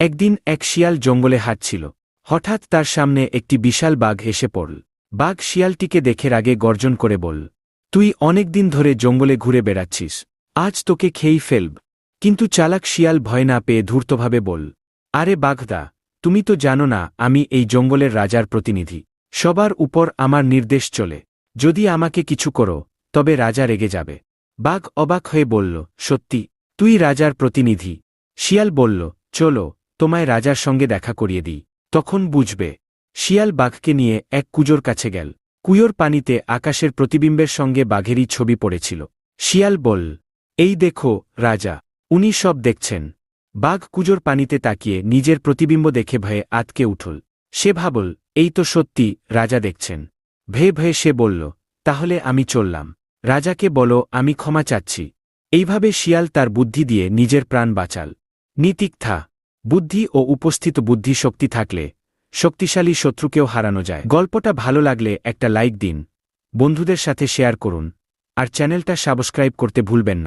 একদিন এক শিয়াল জঙ্গলে হাঁটছিল। হঠাৎ তার সামনে একটি বিশাল বাঘ এসে পড়ল। বাঘ শিয়ালটিকে দেখে আগে গর্জন করে বলল, তুই অনেক দিন ধরে জঙ্গলে ঘুরে বেড়াচ্ছিস। আজ তোকে খেয়েই ফেলব। কিন্তু চালাক শিয়াল ভয় না পেয়ে ধূর্তভাবে বল আরে বাঘদা, তুমি তো জানো না আমি এই জঙ্গলের রাজার প্রতিনিধি। সবার উপর আমার নির্দেশ চলে। যদি আমাকে কিছু করো, তবে রাজা রেগে যাবে। বাঘ অবাক হয়ে বলল, সত্যি, তুই রাজার প্রতিনিধি। শিয়াল বলল, চলো। তোমায় রাজার সঙ্গে দেখা করিয়ে দিই। তখন বুঝবে, শিয়াল বাঘকে নিয়ে এক কুজোর কাছে গেল। কুয়োর পানিতে আকাশের প্রতিবিম্বের সঙ্গে বাঘেরই ছবি পড়েছিল। শিয়াল বল এই দেখো, রাজা, উনি সব দেখছেন। বাঘ কুজোর পানিতে তাকিয়ে নিজের প্রতিবিম্ব দেখে ভয়ে আতকে উঠল। সে ভাবল, এই তো সত্যি, রাজা দেখছেন। ভয়ে ভয়ে সে বলল, তাহলে আমি চললাম। রাজাকে বলো, আমি ক্ষমা চাচ্ছি। এইভাবে শিয়াল তার বুদ্ধি দিয়ে নিজের প্রাণ বাঁচাল। নীতিকথা বুদ্ধি ও উপস্থিত বুদ্ধি শক্তি থাকলে শক্তিশালী শত্রুকেও হারানো যায়। গল্পটা ভালো লাগলে একটা লাইক দিন। বন্ধুদের সাথে শেয়ার করুন। আর চ্যানেলটা সাবস্ক্রাইব করতে ভুলবেন না।